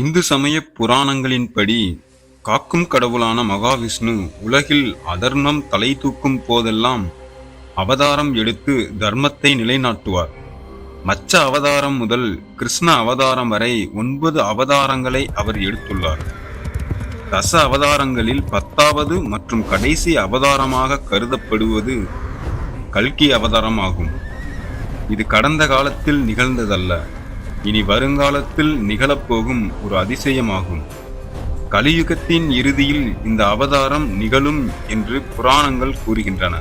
இந்து சமய புராணங்களின்படி காக்கும் கடவுளான மகாவிஷ்ணு உலகில் அதர்மம் தலை தூக்கும் போதெல்லாம் அவதாரம் எடுத்து தர்மத்தை நிலைநாட்டுவார். மச்ச அவதாரம் முதல் கிருஷ்ண அவதாரம் வரை ஒன்பது அவதாரங்களை அவர் எடுத்துள்ளார். தச அவதாரங்களில் பத்தாவது மற்றும் கடைசி அவதாரமாக கருதப்படுவது கல்கி அவதாரம் ஆகும். இது கடந்த காலத்தில் நிகழ்ந்ததல்ல. இனி வருங்காலத்தில் நிகழப்போகும் ஒரு அதிசயமாகும். கலியுகத்தின் இறுதியில் இந்த அவதாரம் நிகழும் என்று புராணங்கள் கூறுகின்றன.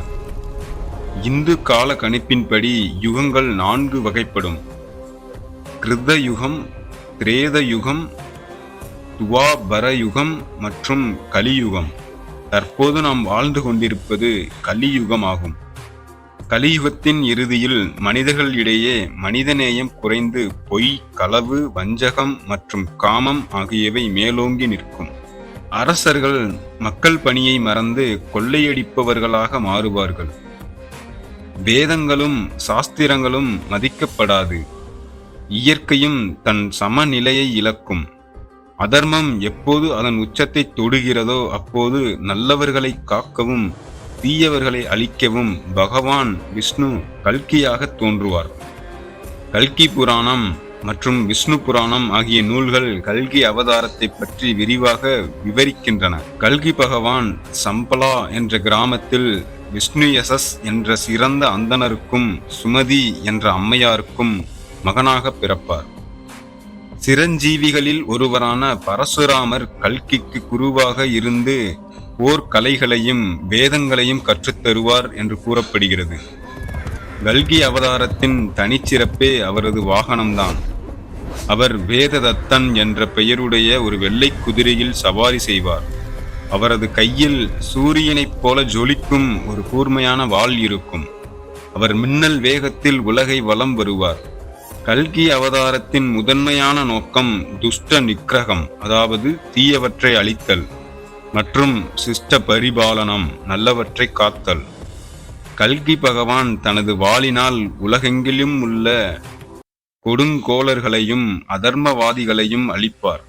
இந்து கால கணிப்பின்படி யுகங்கள் நான்கு வகைப்படும். கிருத யுகம் திரேத யுகம் துவாபர யுகம் மற்றும் கலியுகம். தற்போது நாம் வாழ்ந்து கொண்டிருப்பது கலியுகம் ஆகும் கலியுகத்தின் இறுதியில் மனிதர்களிடையே மனிதநேயம் குறைந்து பொய் களவு வஞ்சகம் மற்றும் காமம் ஆகியவை மேலோங்கி நிற்கும். அரசர்கள் மக்கள் பணியை மறந்து கொள்ளையடிப்பவர்களாக மாறுவார்கள். வேதங்களும் சாஸ்திரங்களும் மதிக்கப்படாது. இயற்கையும் தன் சமநிலையை இழக்கும். அதர்மம் எப்போது அதன் உச்சத்தை தொடுகிறதோ அப்போது நல்லவர்களை காக்கவும் தீயவர்களை அழிக்கவும் பகவான் விஷ்ணு கல்கியாக தோன்றுவார். கல்கி புராணம் மற்றும் விஷ்ணு புராணம் ஆகிய நூல்கள் கல்கி அவதாரத்தை பற்றி விரிவாக விவரிக்கின்றன. கல்கி பகவான் சம்பலா என்ற கிராமத்தில் விஷ்ணு யசஸ் என்ற சிறந்த அந்தனருக்கும் சுமதி என்ற அம்மையாருக்கும் மகனாக பிறப்பார். சிரஞ்சீவிகளில் ஒருவரான பரசுராமர் கல்கிக்கு குருவாக இருந்து போர் கலைகளையும் வேதங்களையும் கற்றுத்தருவார் என்று கூறப்படுகிறது. கல்கி அவதாரத்தின் தனிச்சிறப்பே அவரது வாகனம்தான். அவர் வேததத்தன் என்ற பெயருடைய ஒரு வெள்ளை குதிரையில் சவாரி செய்வார். அவரது கையில் சூரியனைப் போல ஜொலிக்கும் ஒரு கூர்மையான வாள் இருக்கும். அவர் மின்னல் வேகத்தில் உலகை வலம் வருவார். கல்கி அவதாரத்தின் முதன்மையான நோக்கம் துஷ்ட நிக்கிரகம் அதாவது தீயவற்றை அழித்தல். மற்றும் சிஷ்ட பரிபாலனம் நல்லவற்றை காத்தல். கல்கி பகவான் தனது வாளினால் உலகெங்கிலும் உள்ள கொடுங்கோளர்களையும் அதர்மவாதிகளையும் அழிப்பார்.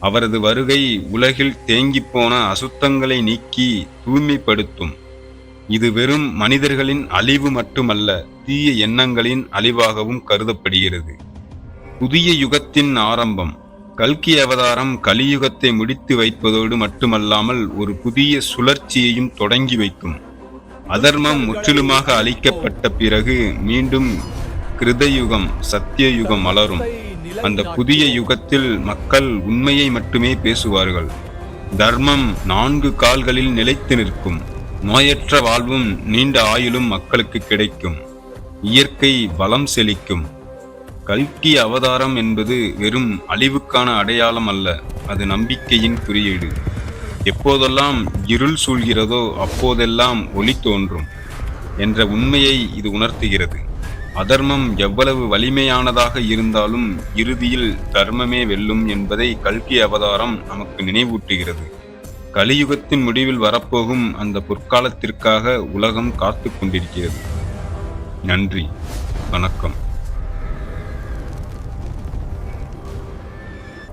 அவரது வருகை உலகில் தேங்கிப்போன அசுத்தங்களை நீக்கி தூய்மைப்படுத்தும். இது வெறும் மனிதர்களின் அழிவு மட்டுமல்ல தீய எண்ணங்களின் அழிவாகவும் கருதப்படுகிறது. புதிய யுகத்தின் ஆரம்பம். கல்கி அவதாரம் கலியுகத்தை முடித்து வைப்பதோடு மட்டுமல்லாமல் ஒரு புதிய சுழற்சியையும் தொடங்கி வைக்கும். அதர்மம் முற்றிலுமாக அழிக்கப்பட்ட பிறகு மீண்டும் கிருதயுகம் சத்தியயுகம் மலரும். அந்த புதிய யுகத்தில் மக்கள் உண்மையை மட்டுமே பேசுவார்கள். தர்மம் நான்கு கால்களில் நிலைத்து நிற்கும். நோயற்ற வாழ்வும் நீண்ட ஆயுளும் மக்களுக்கு கிடைக்கும். இயற்கை வளம் செழிக்கும். கல்கி அவதாரம் என்பது வெறும் அழிவுக்கான அடையாளம் அல்ல அது நம்பிக்கையின் குறியீடு. எப்போதெல்லாம் இருள் சூழ்கிறதோ அப்போதெல்லாம் ஒளி தோன்றும் என்ற உண்மையை இது உணர்த்துகிறது. அதர்மம் எவ்வளவு வலிமையானதாக இருந்தாலும் இறுதியில் தர்மமே வெல்லும் என்பதை கல்கி அவதாரம் நமக்கு நினைவூட்டுகிறது. கலியுகத்தின் முடிவில் வரப்போகும் அந்த பொற்காலத்திற்காக உலகம் காத்து கொண்டிருக்கிறது. நன்றி. வணக்கம்.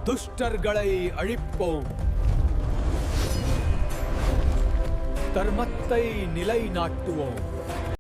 துஷ்டர்களை அழிப்போம் தர்மத்தை நிலைநாட்டுவோம்